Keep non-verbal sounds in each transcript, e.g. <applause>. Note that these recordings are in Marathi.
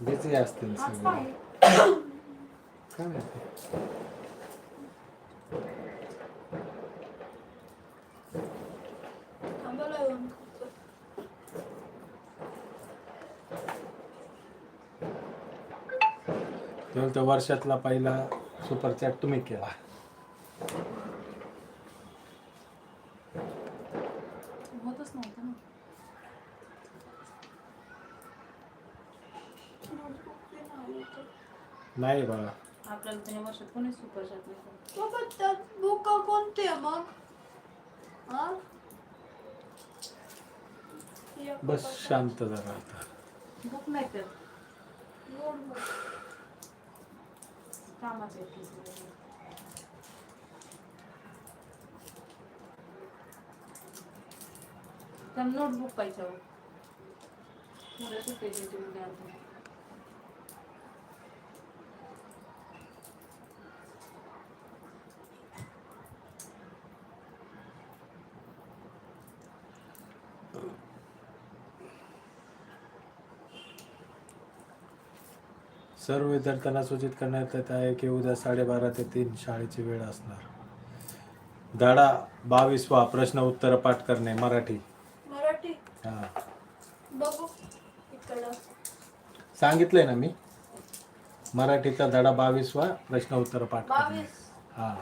बिझी असतील सगळे काय माहिती तेव्हा वर्षातला पहिला सुपर चॅट तुम्ही केला होतच नव्हतं ना नाही बाळा केलं. बाबा त्यात बुक कोणते आहे मग हा? एक बस. शांत जरा आता बुक नाही तर नोटबुक. कामाचं आहे ते सगळं. त्याला नोटबुक पाहिजे हो. मुलं सुट्टी द्यायची म्हणजे अर्धी. सर्व विद्यार्थ्यांना सूचित करण्यात येत आहे की उद्या साडेबारा ते तीन शाळेची वेळ असणार. धडा बावीसवा प्रश्न उत्तर पाठ करणे मराठी. मराठी. हा. बघू इकडं. सांगितलंय ना मी? मराठीचा धडा बावीसवा प्रश्न उत्तर पाठ करणे. बावीस. हा.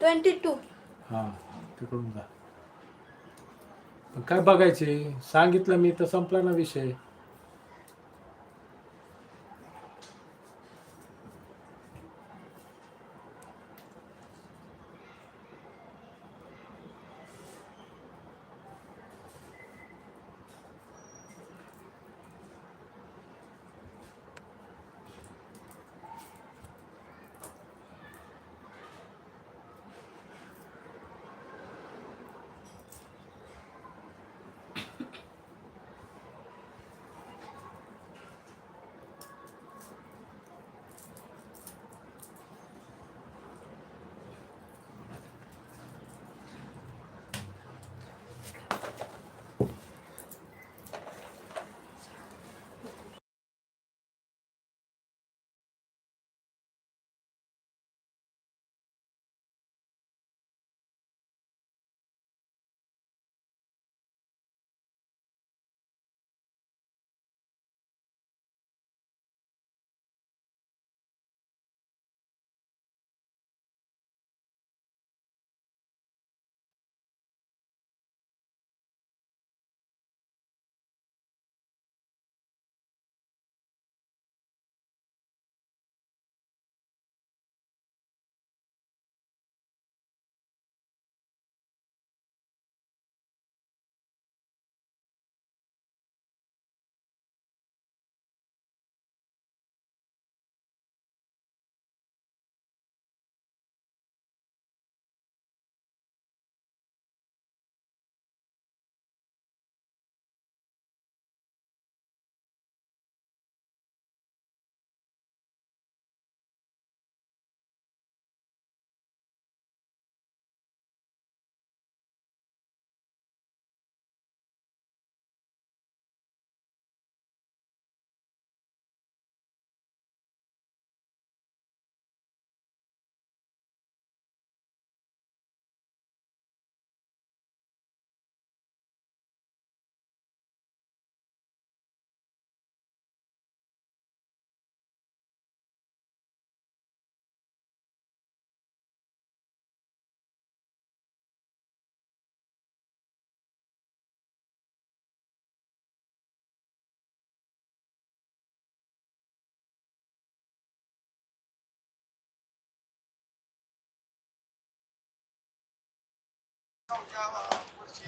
Twenty two. हा तिकडून जा. काय बघायचे? सांगितलं मी तर संपला ना विषय.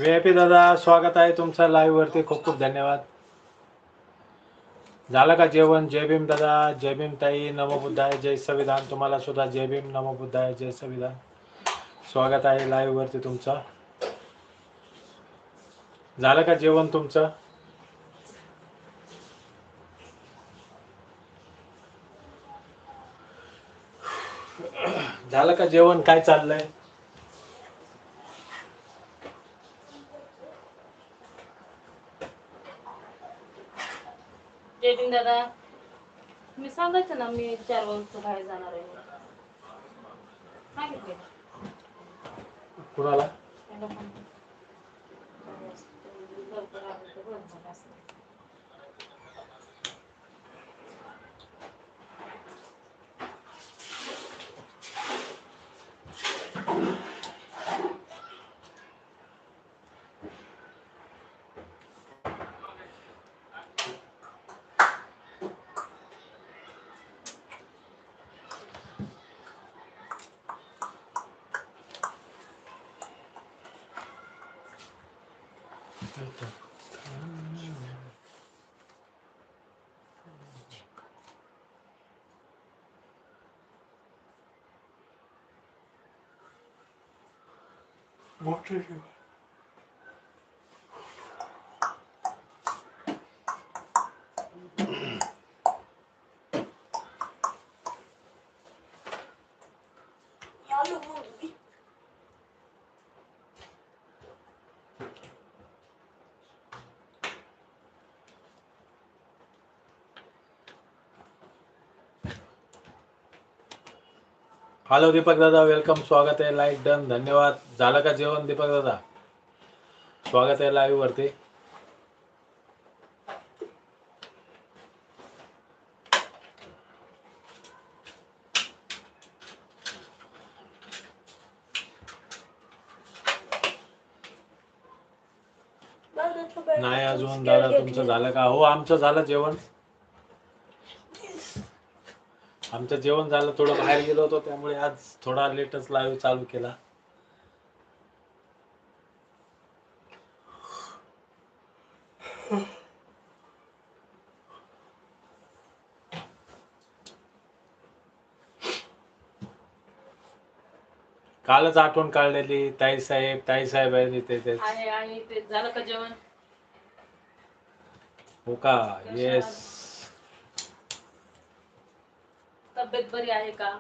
व्ही दादा स्वागत आहे तुमचं लाईव्ह वरती. खूप खूप धन्यवाद. झालं का जेवण? जय भीम दादा जय भीम ताई नमो बुद्धाय जय संविधान. तुम्हाला सुद्धा जय भीम नमो बुद्धाय जय संविधान. स्वागत आहे लाईव्ह वरती तुमचं. झालं का जेवण तुमचं? झालं का जेवण? काय चाललंय? जयबिन दादा. मी सांगायचं ना मी चार वाजता बाहेर जाणार आहे. सांगितले. कुणाला? What are you? Hello Deepak दादा वेलकम स्वागत आहे लाईक डन धन्यवाद झालं का जेवण दीपक दादा स्वागत आहे लाईव्ह वरती नाही अजून दादा तुमचं झालं का हो आमचं झालं जेवण आमचं जेवण झालं थोडं बाहेर गेलो होतो त्यामुळे आज थोडा लेटच लाईव्ह चालू केला. कालच आठवण काढलेली ताई साहेब ताई साहेब आहे ते ते आहे आणि ते झालं का जेवण? हो का? येस तब्येत बरी आहे का?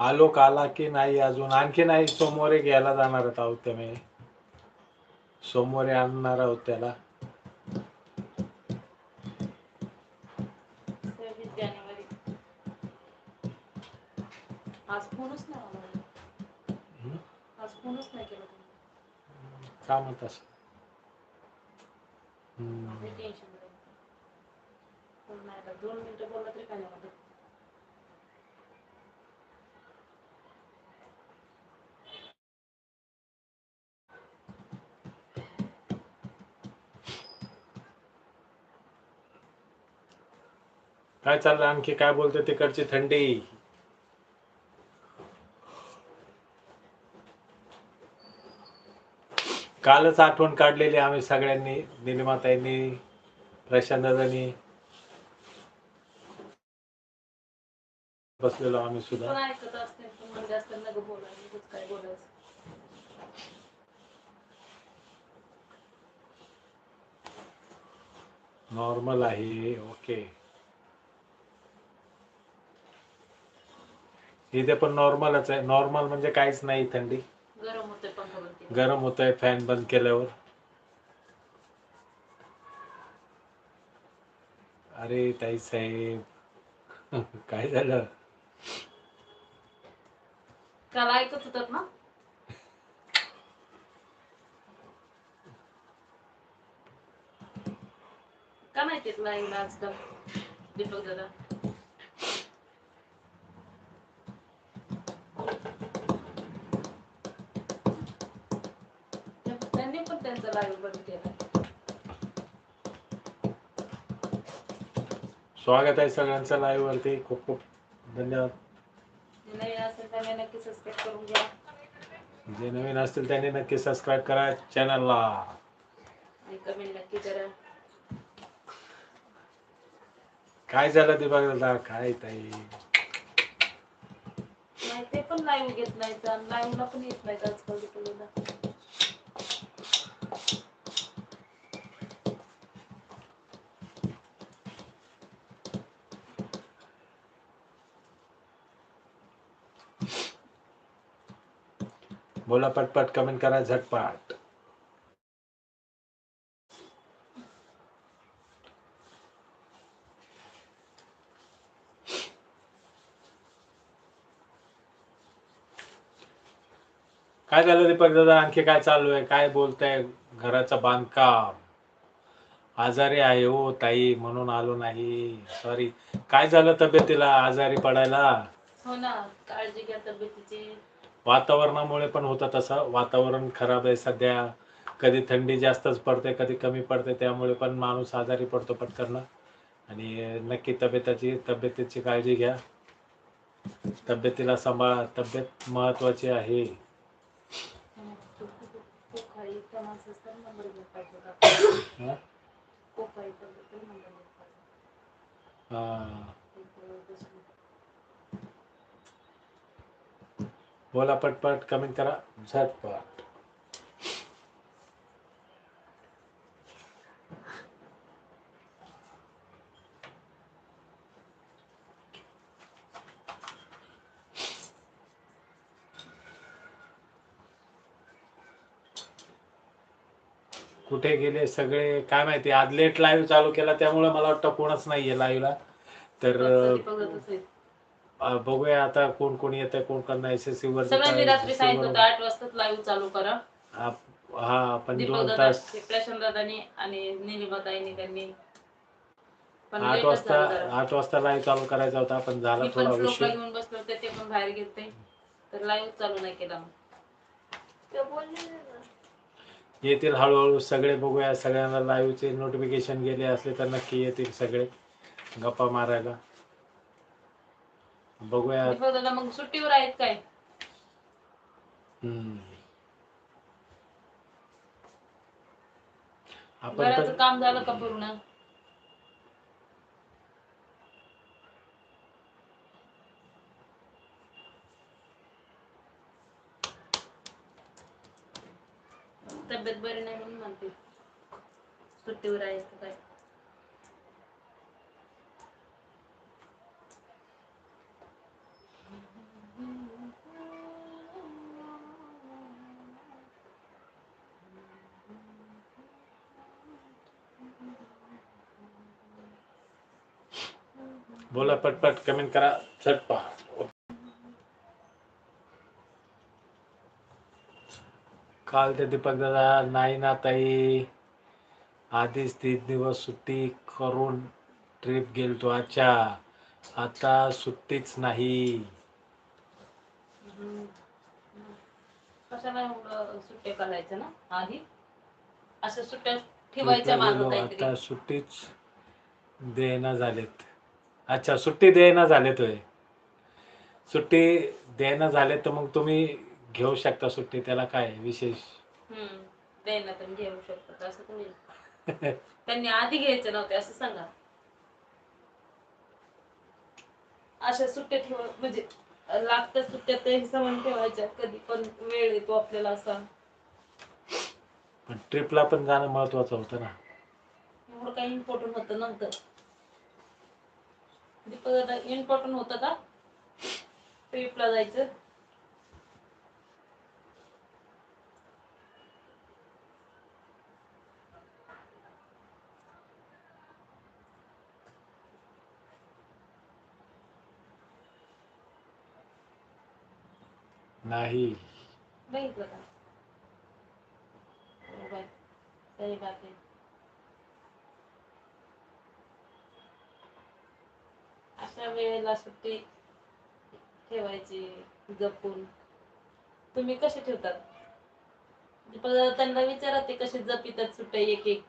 आलो काला की नाही अजून? आणखी नाही सोमवारी घ्यायला जाणार आहोत त्यामुळे सोमवारी आणणार आहोत त्याला सव्वीस जानेवारी आज फोनच नाही आला हम्म? आज फोनच नाही केला दोन मिनिटं बोलला तरी काय नाही वाटत काय चाललं? आणखी काय बोलते तिकडची थंडी. कालच आठवण काढलेली आम्ही सगळ्यांनी निलिमाताईंनी प्रशांत दादांनी बसलेलो आम्ही सुद्धा. नॉर्मल आहे ओके. इथे पण नॉर्मलच आहे. नॉर्मल म्हणजे काहीच नाही थंडी. गरम होते पंखा बंद केला. गरम होत आहे फॅन बंद केल्यावर. अरे ताई साहेब <laughs> काय झालं? काल ऐकत होतात ना? का नाही तेच लाईव्ह आजकाल? दीपक दादा त्यांनी पण त्यांचा लाईव्ह स्वागत आहे सगळ्यांचं लाईव्ह वरती. खूप खूप धन्यवाद. जे नवीन असेल त्यांनी नक्की सबस्क्राईब करून घ्या. जे नवीन असतील त्यांनी नक्की सबस्क्राईब करा चॅनलला आणि कमेंट नक्की करा. काय झालं ते बघा काय ताई? नाही ते पण लाईव्ह घेत नाही लाईव्हला पण येत नाही आजकाल बोला पटपट कमेंट करा झटपट. काय झालं दीपक दादा? आणखी काय चालू आहे? काय बोलताय? घराचं बांधकाम. आजारी आहे हो ताई म्हणून आलो नाही. सॉरी काय झालं तब्येतीला? आजारी पडायला? हो ना काळजी घ्या तब्येतीची. वातावरणामुळे पण होतं तसं. वातावरण खराब आहे सध्या. कधी थंडी जास्तच पडते कधी कमी पडते त्यामुळे पण माणूस आजारी पडतो पटकन. आणि नक्की तब्येताची तब्येतीची काळजी घ्या. तब्येतीला सांभाळा. तब्येत महत्वाची आहे. हं? कोकाई तब्येत नंबर घेत पाहिजे हा. एक दुसरी. बोला पटपट कमेंट करा. झटपट. कुठे गेले सगळे? काय माहिती आज लेट लाईव्ह चालू केला त्यामुळे मला वाटतं कोणच नाहीये लाईव्हला तर रोजचं दीपक दादाचं आहे. अं, बघूया आता कोण कोण येतंय कोण कोण नाही. एस एस सी वर सगळ्यांनी रात्री सांगितलं होतं आठ वाजताच लाईव्ह चालू करा. हा पण दीपक दोन दादा तास प्रशांत दादानी आणि निलिमाताईनी त्यांनी. पण आठ वाजता झालं जरा. आठ वाजता लाईव्ह चालू करायचा होता पण झाला मी थोडा पण श्लोकला उशीर. घेऊन बसले होते ते पण बाहेर गेलते. तर लाईव्ह चालू नाही केला मग. येतील हळूहळू सगळे बघूया सगळ्यांना लाईव्हचे नोटिफिकेशन गेले असले तर नक्की येतील सगळे. गप्पा मारायला. बघूया. दीपक दादा मग सुट्टीवर आहेत काय? हम्म. आपण घराचं काम झालं का पूर्ण? तब्येत बरी नाही म्हणून म्हणते. सुट्टीवर आहे का काय बोला पटपट कमेंट करा झटपट काल ते दीपक दादा नाही ना ताई. आधीच तीन दिवस सुट्टी करून ट्रिप गेलतो अच्छा आता सुट्टीच नाही. कशाला एवढं सुट्ट्या करायच्या ना? आधी? अशा सुट्ट्या ठेवायच्या काहीतरी. आता सुट्टीच देना झालेत. अच्छा सुट्टी देना झालेत होय सुट्टी देना झाले तर मग तुम्ही घेऊ शकता सुट्टी त्याला काय विशेष? हम्म द्यायला पण घेऊ शकतात असं तुम्ही <laughs> त्यांनी आधी घ्यायचं नव्हते असं सांगा. अशा सुट्ट्या ठेव म्हणजे लागत्या सुट्ट्या ते समान ठेवायच्या कधी पण वेळ येतो आपल्याला असा. पण ट्रिपला पण जाणं महत्वाचं होतं ना. एवढं काही इम्पॉर्टंट होतं नव्हतं. दीपक दादा इम्पॉर्टंट होतं का? ट्रिपला जायचं. नाही. बघितलं का बाय सही बात अशा वेळेला सुट्टी ठेवायची जपून. तुम्ही कसे ठेवतात? म्हणजे त्यांना विचारा ते कसे जपितात सुट्ट्या एक एक.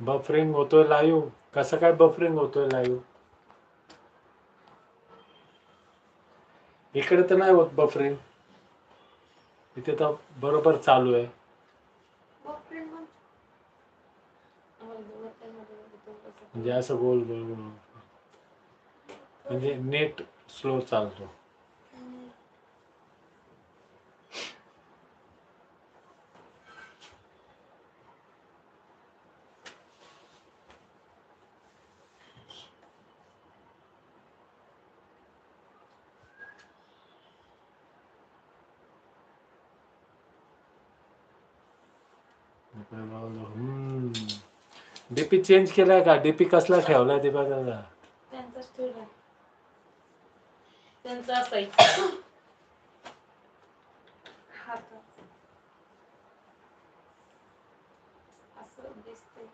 बफरिंग होतोय लाईव्ह कसं काय बफरिंग होतोय लाईव्ह इकडे तर नाही होत बफरिंग इथे तर बरोबर चालू आहे बापरे मग. म्हणजे असं गोल गोल गोल म्हणजे नेट स्लो चालतो डीपी चेंज केलाय का? डीपी कसला ठेवलाय दीपक दादा त्यांचाच ठेवला असं दिसतंय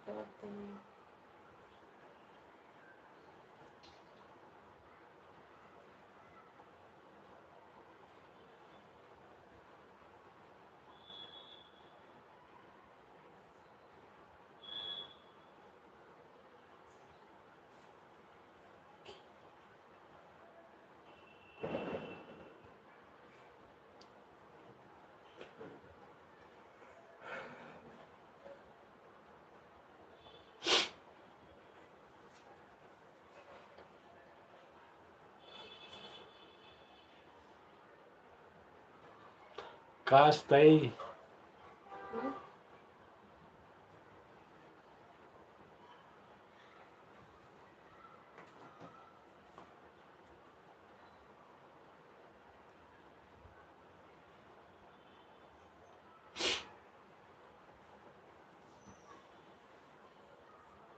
का वाटतं नाही. काश ताई हं?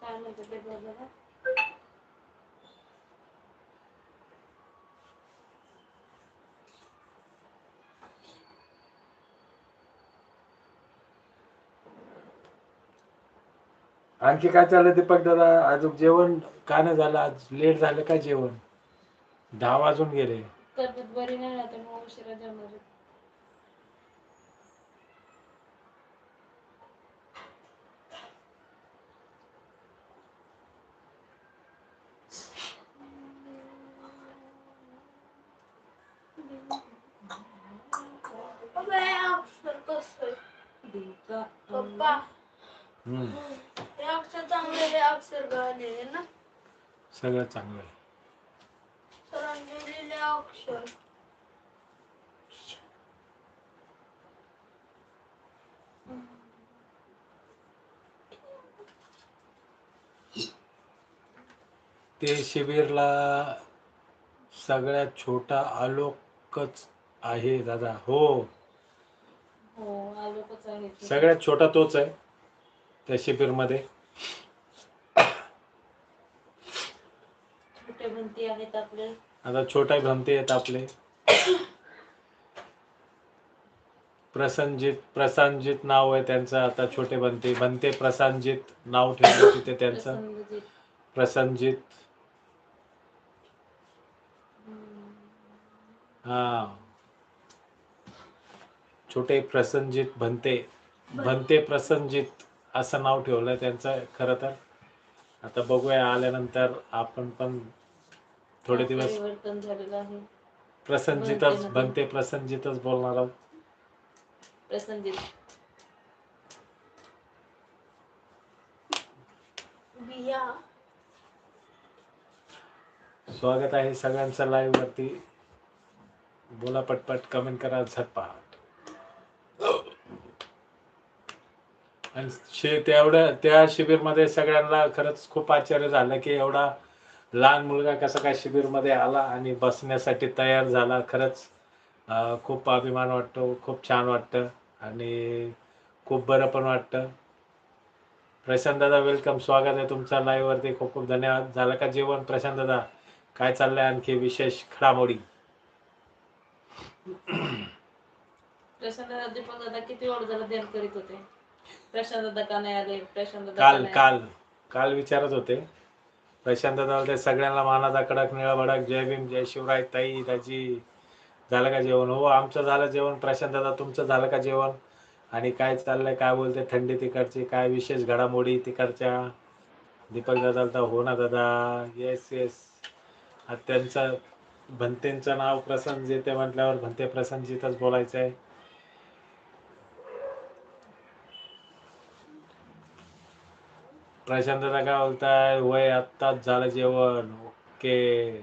काय म्हणते ते बघ जरा. आणखी काय चाललंय दीपक दादा? अजून जेवण का नाही झालं? आज लेट झालं का जेवण? दहा वाजून गेले. तब्येत बरी नाही ना त्यामुळे उशिरा जेवणार आहे. पप्पा. हम्म, चांगले अक्षर ना? सगळं चांगलं आहे. सरांनी लिहिले अक्षर. ते शिबिरला सगळ्यात छोटा आलोकच आहे दादा. हो. हो आलोकच आहे. ते. सगळ्यात छोटा तोच आहे त्या शिबिरमध्ये छोटे आपले? आता छोटा भ्रमते आहेत आपले. प्रसंजित प्रसांजित नाव आहे त्यांचं. आता छोटे बनते. बनते प्रसांजित नाव ठेवलं तिथे त्यांचं. प्रसंगजीत. प्रसंजित हम्म. हा. छोटे प्रसंजित भंते भंते प्रसंजित असं नाव ठेवलंय त्यांचं. खरं तर. आता बघूया आल्यानंतर आपण पण थोडे दिवस परिवर्तन झालेलं आहे. प्रसंजितच भंतेमध्ये. भंते प्रसंजितच बोलणार आहोत. प्रसंजित. बिया. स्वागत आहे सगळ्यांचं लाईव्ह वरती. बोला पटपट कमेंट करा झटपट. आणि शे तेवढ्या त्या शिबिरमध्ये सगळ्यांना खरंच खूप आश्चर्य झालं की एवढा लहान मुलगा कसा काय शिबिरमध्ये आला आणि बसण्यासाठी तयार झाला खरंच खूप अभिमान वाटतो खूप छान वाटतं आणि खूप बरं पण वाटतं. प्रशांत दादा वेलकम स्वागत आहे तुमचं लाईव्ह वरती. खूप खूप धन्यवाद. झालं का जेवण? प्रशांत दादा काय चाललंय आणखी विशेष? घडामोडी. प्रशांत दादा दीपक दादा किती वेळ झाला ध्यान करीत होते? प्रशांत दादा का नाही आले? प्रशांत दादा का काल काल काल विचारत होते. प्रशांत दादा सगळ्यांना मानाचा कडक निळ भडक जय भीम जय शिवराय ताई दाजी. झालं का जेवण? हो आमचं झालं जेवण. प्रशांत दादा तुमचं झालं का जेवण? आणि काय चाललंय काय बोलते? थंडी तिकडची काय विशेष घडामोडी तिकडच्या? दीपक दादा तर हो ना दादा. येस येस त्यांचं भंतेंचं नाव प्रसन्न येते म्हटल्यावर भंते प्रसंजितच बोलायचं आहे प्रशांत काय बोलताय? वय आत्ताच झालं जेवण. ओके.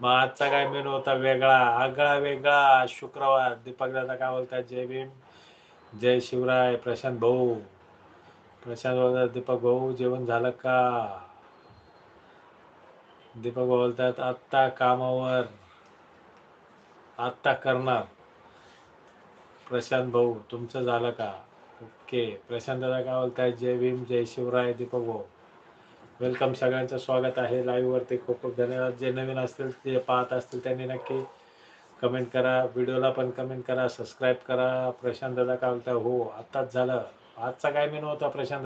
मग आजचा काय मेनू होता वेगळा? आगळा वेगळा. शुक्रवार. दीपक दादा काय बोलताय? जय भीम. जय शिवराय. प्रशांत भाऊ. प्रशांत बोलतात दीपक भाऊ जेवण झालं का? दीपक भाऊ बोलतात आत्ता कामावर. आत्ता करणार. प्रशांत भाऊ तुमचं झालं का? के प्रशांत दादा काय बोलताय जय भीम जय शिवराय दीपक भाऊ. वेलकम सगळ्यांचं स्वागत आहे लाईव्ह वरती. खूप खूप धन्यवाद. जे नवीन असतील ते पाहत असतील त्यांनी नक्की कमेंट करा. व्हिडिओला पण कमेंट करा. सबस्क्राईब करा. प्रशांत दादा काय बोलताय हो आत्ताच झालं. आजचा काय मेनू होता प्रशांत?